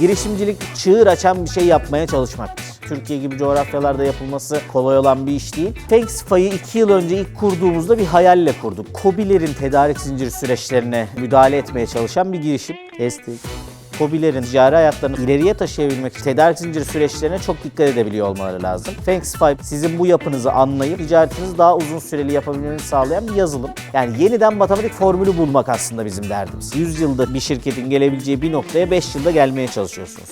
Girişimcilik çığır açan bir şey yapmaya çalışmaktır. Türkiye gibi coğrafyalarda yapılması kolay olan bir iş değil. Thanksify'ı 2 yıl önce ilk kurduğumuzda bir hayalle kurduk. Kobilerin tedarik zinciri süreçlerine müdahale etmeye çalışan bir girişim. Destek. Kobilerin ticari hayatlarını ileriye taşıyabilmek için tedarik zinciri süreçlerine çok dikkat edebiliyor olmaları lazım. Thanksify sizin bu yapınızı anlayıp ticaretinizi daha uzun süreli yapabilmenizi sağlayan bir yazılım. Yani yeniden matematik formülü bulmak aslında bizim derdimiz. 100 yılda bir şirketin gelebileceği bir noktaya 5 yılda gelmeye çalışıyorsunuz.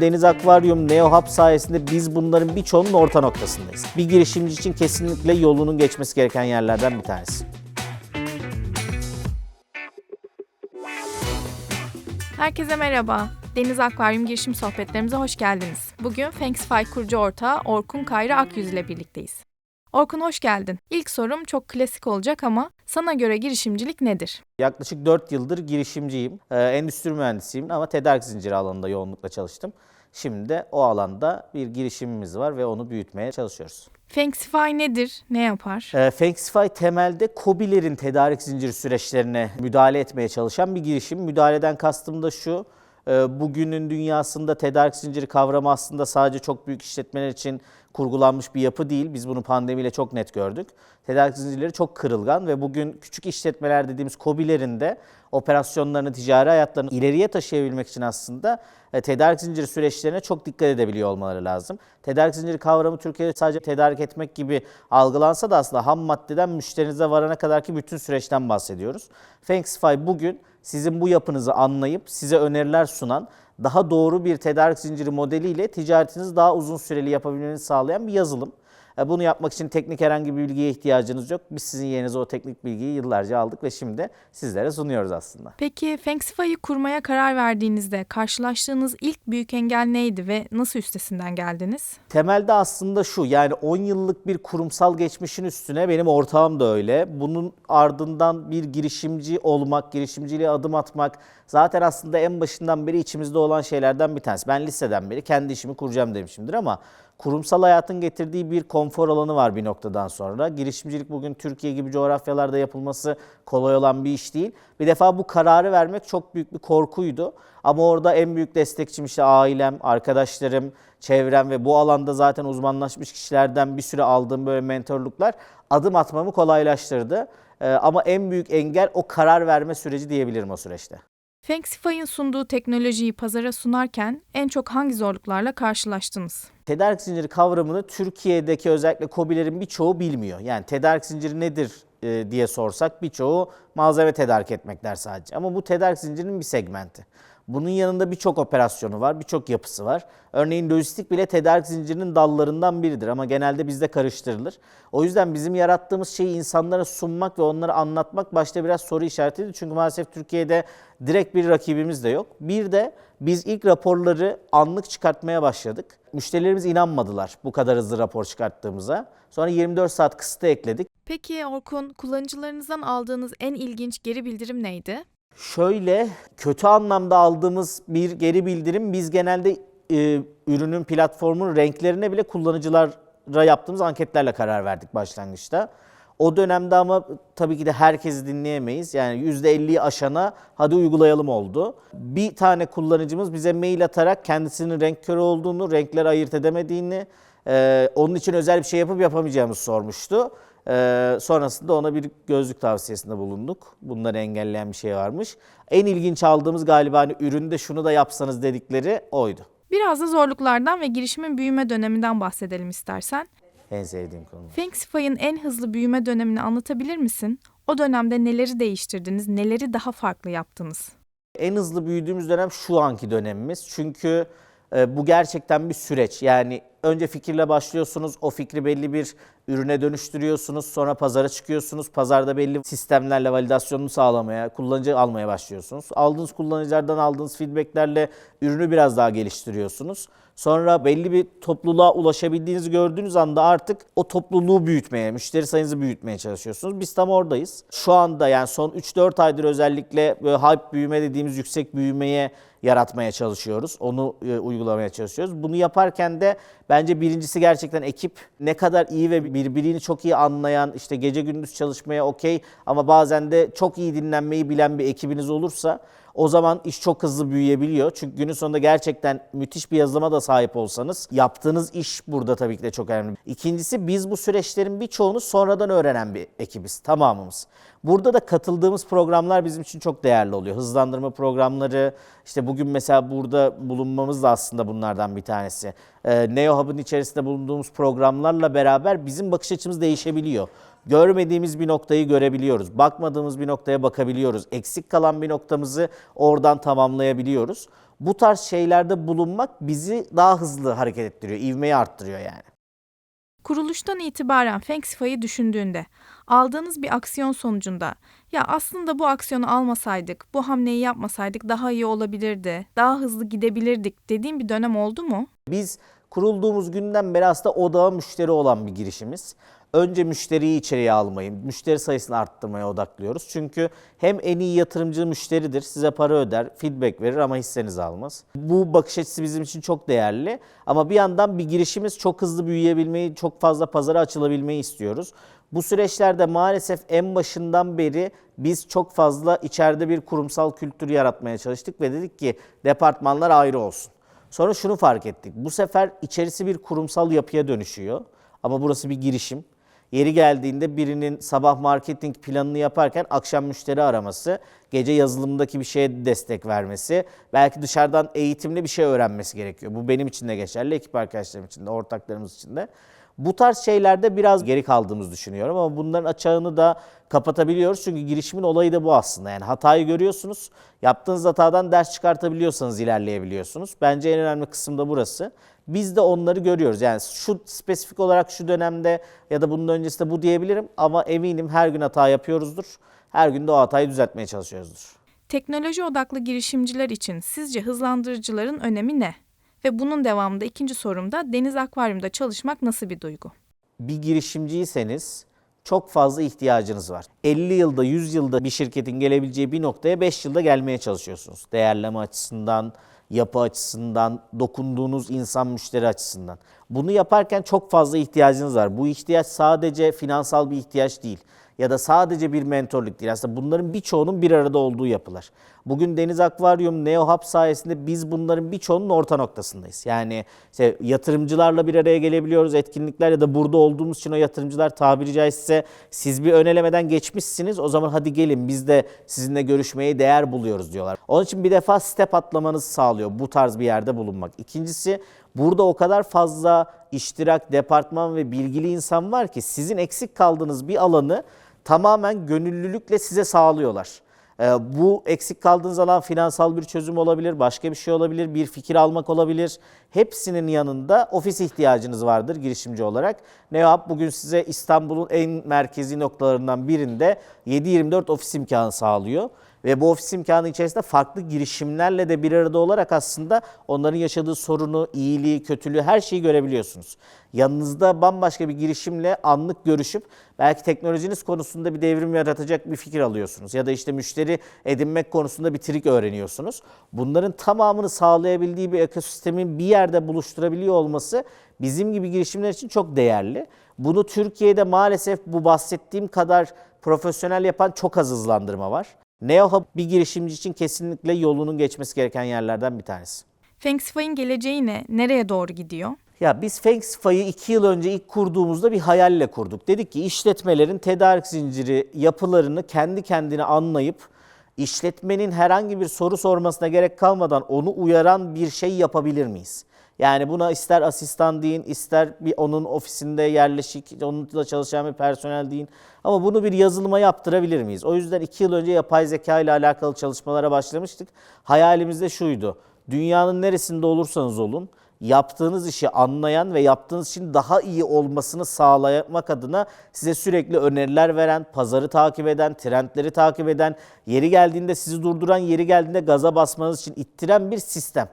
Deniz Akvaryum, Neo Hub sayesinde biz bunların birçoğunun orta noktasındayız. Bir girişimci için kesinlikle yolunun geçmesi gereken yerlerden bir tanesi. Herkese merhaba. Deniz Akvaryum girişim sohbetlerimize hoş geldiniz. Bugün Thanksify kurucu ortağı Orkun Kayra Akyüz ile birlikteyiz. Orkun hoş geldin. İlk sorum çok klasik olacak ama sana göre girişimcilik nedir? Yaklaşık 4 yıldır girişimciyim. Ee, endüstri mühendisiyim ama tedarik zinciri alanında yoğunlukla çalıştım. Şimdi de o alanda bir girişimimiz var ve onu büyütmeye çalışıyoruz. Thanksify nedir? Ne yapar? E, Thanksify temelde KOBİ'lerin tedarik zinciri süreçlerine müdahale etmeye çalışan bir girişim. Müdahaleden kastım da şu, e, bugünün dünyasında tedarik zinciri kavramı aslında sadece çok büyük işletmeler için kurgulanmış bir yapı değil. Biz bunu pandemiyle çok net gördük. Tedarik zincirleri çok kırılgan ve bugün küçük işletmeler dediğimiz KOBİ'lerin de operasyonlarını, ticari hayatlarını ileriye taşıyabilmek için aslında e, tedarik zinciri süreçlerine çok dikkat edebiliyor olmaları lazım. Tedarik zinciri kavramı Türkiye'de sadece tedarik etmek gibi algılansa da aslında ham maddeden müşterinize varana kadarki bütün süreçten bahsediyoruz. Thanksify bugün sizin bu yapınızı anlayıp size öneriler sunan daha doğru bir tedarik zinciri modeliyle ticaretinizi daha uzun süreli yapabilmenizi sağlayan bir yazılım. E, Bunu yapmak için teknik herhangi bir bilgiye ihtiyacınız yok. Biz sizin yerinize o teknik bilgiyi yıllarca aldık ve şimdi sizlere sunuyoruz aslında. Peki Thanksify'ı kurmaya karar verdiğinizde karşılaştığınız ilk büyük engel neydi ve nasıl üstesinden geldiniz? Temelde aslında şu yani 10 yıllık bir kurumsal geçmişin üstüne benim ortağım da öyle. Bunun ardından bir girişimci olmak, girişimciliğe adım atmak zaten aslında en başından beri içimizde olan şeylerden bir tanesi. Ben liseden beri kendi işimi kuracağım demişimdir ama kurumsal hayatın getirdiği bir konfor alanı var bir noktadan sonra. Girişimcilik bugün Türkiye gibi coğrafyalarda yapılması kolay olan bir iş değil. Bir defa bu kararı vermek çok büyük bir korkuydu. Ama orada en büyük destekçim işte ailem, arkadaşlarım, çevrem ve bu alanda zaten uzmanlaşmış kişilerden bir süre aldığım böyle mentorluklar adım atmamı kolaylaştırdı. Ee, ama en büyük engel o karar verme süreci diyebilirim o süreçte. Thanksify'ın sunduğu teknolojiyi pazara sunarken en çok hangi zorluklarla karşılaştınız? Tedarik zinciri kavramını Türkiye'deki özellikle KOBİ'lerin birçoğu bilmiyor. Yani tedarik zinciri nedir e, diye sorsak birçoğu malzeme tedarik etmek der sadece. Ama bu tedarik zincirinin bir segmenti. Bunun yanında birçok operasyonu var, birçok yapısı var. Örneğin lojistik bile tedarik zincirinin dallarından biridir ama genelde bizde karıştırılır. O yüzden bizim yarattığımız şeyi insanlara sunmak ve onlara anlatmak başta biraz soru işaretiydi. Çünkü maalesef Türkiye'de direkt bir rakibimiz de yok. Bir de biz ilk raporları anlık çıkartmaya başladık. Müşterilerimiz inanmadılar bu kadar hızlı rapor çıkarttığımıza. Sonra 24 saat kısıtı ekledik. Peki Orkun, kullanıcılarınızdan aldığınız en ilginç geri bildirim neydi? Şöyle kötü anlamda aldığımız bir geri bildirim biz genelde e, ürünün platformun renklerine bile kullanıcılara yaptığımız anketlerle karar verdik başlangıçta. O dönemde ama tabii ki de herkesi dinleyemeyiz. Yani %50'yi aşana hadi uygulayalım oldu. Bir tane kullanıcımız bize mail atarak kendisinin renk körü olduğunu, renkleri ayırt edemediğini, e, onun için özel bir şey yapıp yapamayacağımızı sormuştu. Ee, sonrasında ona bir gözlük tavsiyesinde bulunduk. Bunları engelleyen bir şey varmış. En ilginç aldığımız galiba hani üründe şunu da yapsanız dedikleri oydu. Biraz da zorluklardan ve girişimin büyüme döneminden bahsedelim istersen. En sevdiğim konu. Thanksify'ın en hızlı büyüme dönemini anlatabilir misin? O dönemde neleri değiştirdiniz, neleri daha farklı yaptınız? En hızlı büyüdüğümüz dönem şu anki dönemimiz. Çünkü e, bu gerçekten bir süreç. Yani önce fikirle başlıyorsunuz, o fikri belli bir ürüne dönüştürüyorsunuz, sonra pazara çıkıyorsunuz. Pazarda belli sistemlerle validasyonunu sağlamaya, kullanıcı almaya başlıyorsunuz. Aldığınız kullanıcılardan aldığınız feedbacklerle ürünü biraz daha geliştiriyorsunuz. Sonra belli bir topluluğa ulaşabildiğinizi gördüğünüz anda artık o topluluğu büyütmeye, müşteri sayınızı büyütmeye çalışıyorsunuz. Biz tam oradayız. Şu anda yani son 3-4 aydır özellikle böyle hype büyüme dediğimiz yüksek büyümeye yaratmaya çalışıyoruz. Onu e, uygulamaya çalışıyoruz. Bunu yaparken de bence birincisi gerçekten ekip. Ne kadar iyi ve birbirini çok iyi anlayan, işte gece gündüz çalışmaya okey ama bazen de çok iyi dinlenmeyi bilen bir ekibiniz olursa O zaman iş çok hızlı büyüyebiliyor. Çünkü günün sonunda gerçekten müthiş bir yazılıma da sahip olsanız yaptığınız iş burada tabii ki de çok önemli. İkincisi biz bu süreçlerin birçoğunu sonradan öğrenen bir ekibiz tamamımız. Burada da katıldığımız programlar bizim için çok değerli oluyor. Hızlandırma programları, işte bugün mesela burada bulunmamız da aslında bunlardan bir tanesi. Ee, Neo Hub'ın içerisinde bulunduğumuz programlarla beraber bizim bakış açımız değişebiliyor. Görmediğimiz bir noktayı görebiliyoruz. Bakmadığımız bir noktaya bakabiliyoruz. Eksik kalan bir noktamızı oradan tamamlayabiliyoruz. Bu tarz şeylerde bulunmak bizi daha hızlı hareket ettiriyor, ivmeyi arttırıyor yani. Kuruluştan itibaren Fengxify'ı düşündüğünde aldığınız bir aksiyon sonucunda ya aslında bu aksiyonu almasaydık, bu hamleyi yapmasaydık daha iyi olabilirdi, daha hızlı gidebilirdik dediğim bir dönem oldu mu? Biz kurulduğumuz günden beri aslında odağa müşteri olan bir girişimiz. Önce müşteriyi içeriye almayı, müşteri sayısını arttırmaya odaklıyoruz. Çünkü hem en iyi yatırımcı müşteridir, size para öder, feedback verir ama hissenizi almaz. Bu bakış açısı bizim için çok değerli. Ama bir yandan bir girişimiz çok hızlı büyüyebilmeyi, çok fazla pazara açılabilmeyi istiyoruz. Bu süreçlerde maalesef en başından beri biz çok fazla içeride bir kurumsal kültür yaratmaya çalıştık ve dedik ki departmanlar ayrı olsun. Sonra şunu fark ettik. Bu sefer içerisi bir kurumsal yapıya dönüşüyor. Ama burası bir girişim. Yeri geldiğinde birinin sabah marketing planını yaparken akşam müşteri araması, gece yazılımdaki bir şeye destek vermesi, belki dışarıdan eğitimli bir şey öğrenmesi gerekiyor. Bu benim için de geçerli, ekip arkadaşlarım için de, ortaklarımız için de. Bu tarz şeylerde biraz geri kaldığımızı düşünüyorum ama bunların açığını da kapatabiliyoruz. Çünkü girişimin olayı da bu aslında. Yani hatayı görüyorsunuz, yaptığınız hatadan ders çıkartabiliyorsanız ilerleyebiliyorsunuz. Bence en önemli kısım da burası. Biz de onları görüyoruz. Yani şu spesifik olarak şu dönemde ya da bunun öncesinde bu diyebilirim ama eminim her gün hata yapıyoruzdur. Her gün de o hatayı düzeltmeye çalışıyoruzdur. Teknoloji odaklı girişimciler için sizce hızlandırıcıların önemi ne? Ve bunun devamında ikinci sorumda deniz akvaryumda çalışmak nasıl bir duygu? bir girişimciyseniz çok fazla ihtiyacınız var. 50 yılda, 100 yılda bir şirketin gelebileceği bir noktaya 5 yılda gelmeye çalışıyorsunuz. Değerleme açısından, yapı açısından, dokunduğunuz insan müşteri açısından. Bunu yaparken çok fazla ihtiyacınız var. Bu ihtiyaç sadece finansal bir ihtiyaç değil ya da sadece bir mentorluk değil. Aslında bunların birçoğunun bir arada olduğu yapılar. Bugün Deniz Akvaryum, Neo Hub sayesinde biz bunların birçoğunun orta noktasındayız. Yani işte yatırımcılarla bir araya gelebiliyoruz, etkinlikler ya da burada olduğumuz için o yatırımcılar tabiri caizse siz bir önelemeden geçmişsiniz o zaman hadi gelin biz de sizinle görüşmeye değer buluyoruz diyorlar. Onun için bir defa step atlamanızı sağlıyor bu tarz bir yerde bulunmak. İkincisi burada o kadar fazla iştirak, departman ve bilgili insan var ki sizin eksik kaldığınız bir alanı tamamen gönüllülükle size sağlıyorlar. Ee, bu eksik kaldığınız alan finansal bir çözüm olabilir, başka bir şey olabilir, bir fikir almak olabilir. Hepsinin yanında ofis ihtiyacınız vardır girişimci olarak. NeoHub bugün size İstanbul'un en merkezi noktalarından birinde 7-24 ofis imkanı sağlıyor. Ve bu ofis imkanı içerisinde farklı girişimlerle de bir arada olarak aslında onların yaşadığı sorunu, iyiliği, kötülüğü her şeyi görebiliyorsunuz. Yanınızda bambaşka bir girişimle anlık görüşüp belki teknolojiniz konusunda bir devrim yaratacak bir fikir alıyorsunuz. Ya da işte müşteri edinmek konusunda bir trik öğreniyorsunuz. Bunların tamamını sağlayabildiği bir ekosistemin bir yerde buluşturabiliyor olması bizim gibi girişimler için çok değerli. Bunu Türkiye'de maalesef bu bahsettiğim kadar profesyonel yapan çok az hızlandırma var. NeoHub bir girişimci için kesinlikle yolunun geçmesi gereken yerlerden bir tanesi. Fengxify'ın geleceği ne? Nereye doğru gidiyor? Ya biz Fengxify'ı iki yıl önce ilk kurduğumuzda bir hayalle kurduk. Dedik ki işletmelerin tedarik zinciri yapılarını kendi kendine anlayıp işletmenin herhangi bir soru sormasına gerek kalmadan onu uyaran bir şey yapabilir miyiz? Yani buna ister asistan deyin, ister bir onun ofisinde yerleşik, onunla çalışan bir personel deyin. Ama bunu bir yazılıma yaptırabilir miyiz? O yüzden iki yıl önce yapay zeka ile alakalı çalışmalara başlamıştık. Hayalimiz de şuydu. Dünyanın neresinde olursanız olun, yaptığınız işi anlayan ve yaptığınız işin daha iyi olmasını sağlamak adına size sürekli öneriler veren, pazarı takip eden, trendleri takip eden, yeri geldiğinde sizi durduran, yeri geldiğinde gaza basmanız için ittiren bir sistem.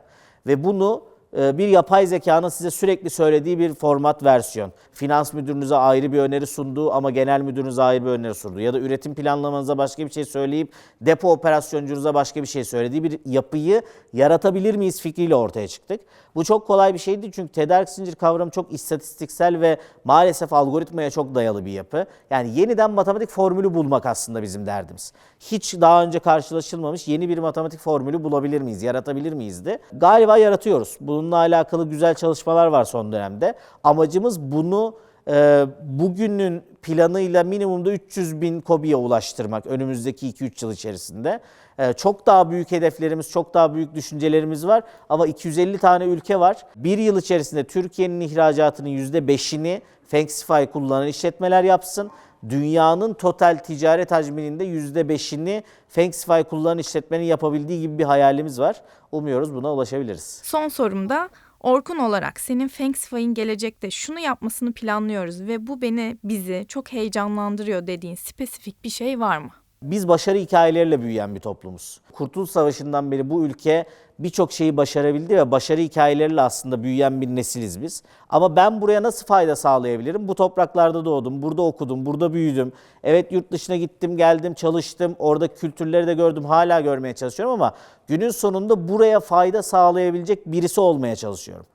Ve bunu bir yapay zekanın size sürekli söylediği bir format versiyon. Finans müdürünüze ayrı bir öneri sunduğu ama genel müdürünüze ayrı bir öneri sunduğu ya da üretim planlamanıza başka bir şey söyleyip depo operasyoncunuza başka bir şey söylediği bir yapıyı yaratabilir miyiz fikriyle ortaya çıktık. Bu çok kolay bir şey değil çünkü tedarik zincir kavramı çok istatistiksel ve maalesef algoritmaya çok dayalı bir yapı. Yani yeniden matematik formülü bulmak aslında bizim derdimiz. Hiç daha önce karşılaşılmamış yeni bir matematik formülü bulabilir miyiz, yaratabilir miyiz de. Galiba yaratıyoruz. Bununla alakalı güzel çalışmalar var son dönemde. Amacımız bunu e, bugünün planıyla minimumda 300 bin kobiye ulaştırmak önümüzdeki 2-3 yıl içerisinde. E, çok daha büyük hedeflerimiz, çok daha büyük düşüncelerimiz var ama 250 tane ülke var. Bir yıl içerisinde Türkiye'nin ihracatının %5'ini Fanxify kullanan işletmeler yapsın. Dünyanın total ticaret hacminin de %5'ini Fanxify kullanan işletmenin yapabildiği gibi bir hayalimiz var. Umuyoruz buna ulaşabiliriz. Son sorumda Orkun olarak senin Fanxify'in gelecekte şunu yapmasını planlıyoruz ve bu beni bizi çok heyecanlandırıyor dediğin spesifik bir şey var mı? Biz başarı hikayeleriyle büyüyen bir toplumuz. Kurtuluş Savaşı'ndan beri bu ülke birçok şeyi başarabildi ve başarı hikayeleriyle aslında büyüyen bir nesiliz biz. Ama ben buraya nasıl fayda sağlayabilirim? Bu topraklarda doğdum, burada okudum, burada büyüdüm. Evet yurt dışına gittim, geldim, çalıştım. Orada kültürleri de gördüm, hala görmeye çalışıyorum ama günün sonunda buraya fayda sağlayabilecek birisi olmaya çalışıyorum.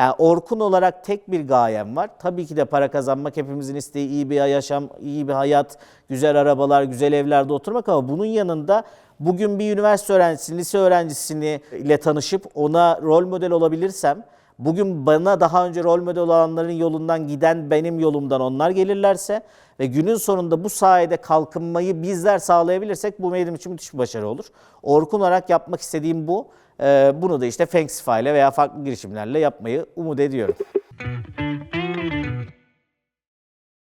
Yani Orkun olarak tek bir gayem var. Tabii ki de para kazanmak hepimizin isteği iyi bir yaşam, iyi bir hayat, güzel arabalar, güzel evlerde oturmak ama bunun yanında bugün bir üniversite öğrencisini, lise öğrencisini ile tanışıp ona rol model olabilirsem, bugün bana daha önce rol model olanların yolundan giden benim yolumdan onlar gelirlerse ve günün sonunda bu sayede kalkınmayı bizler sağlayabilirsek bu benim için müthiş bir başarı olur. Orkun olarak yapmak istediğim bu. Ee, bunu da işte Fanksifa ile veya farklı girişimlerle yapmayı umut ediyorum.